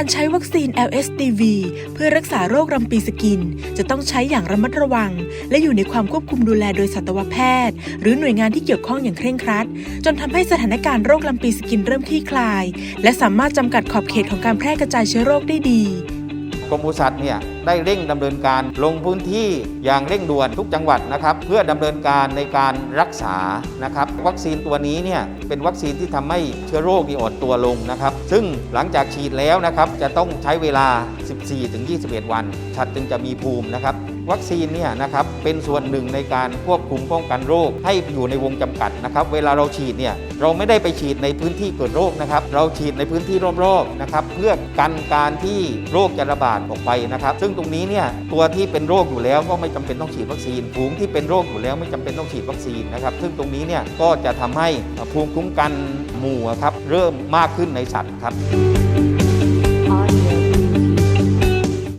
การใช้วัคซีน LSTV เพื่อรักษาโรครำปีสกิน จะต้องใช้อย่างระมัดระวัง และอยู่ในความควบคุมดูแลโดยสัตวแพทย์ หรือหน่วยงานที่เกี่ยวข้องอย่างเคร่งครัด จนทำให้สถานการณ์โรคลำปีสกินเริ่มคลี่คลาย และสามารถจำกัดขอบเขตของการแพร่กระจายเชื้อโรคได้ดีกรมปศุสัตว์เนี่ย ได้เร่งดำเนินการลงพื้นที่อย่างเร่งด่วนทุกจังหวัดนะครับเพื่อดำเนินการในการรักษานะครับวัคซีนตัวนี้เนี่ยเป็นวัคซีนที่ทำให้เชื้อโรคมีอ่อนตัวลงนะครับซึ่งหลังจากฉีดแล้วนะครับจะต้องใช้เวลา 14-21 วันชัดจึงจะมีภูมินะครับ วัคซีนเนี่ยนะครับเป็นส่วนหนึ่งในการควบคุมป้องกันโรค ให้อยู่ในวงจำกัดนะครับเวลาเราฉีดเนี่ยเราไม่ได้ไปฉีดในพื้นที่เกิดโรคนะครับเราฉีดในพื้นที่รอบๆนะครับเพื่อกันการที่โรคจะระบาดออกไปนะครับ ซึ่งตรงนี้เนี่ยตัวที่เป็นโรคอยู่แล้วก็ไม่จำเป็นต้องฉีดวัคซีนฝูงที่เป็นโรคอยู่แล้วไม่จำเป็นต้องฉีดวัคซีนนะครับ ซึ่งตรงนี้เนี่ยก็จะทำให้ภูมิคุ้มกันหมู่ครับเริ่มมากขึ้นในสัตว์ครับ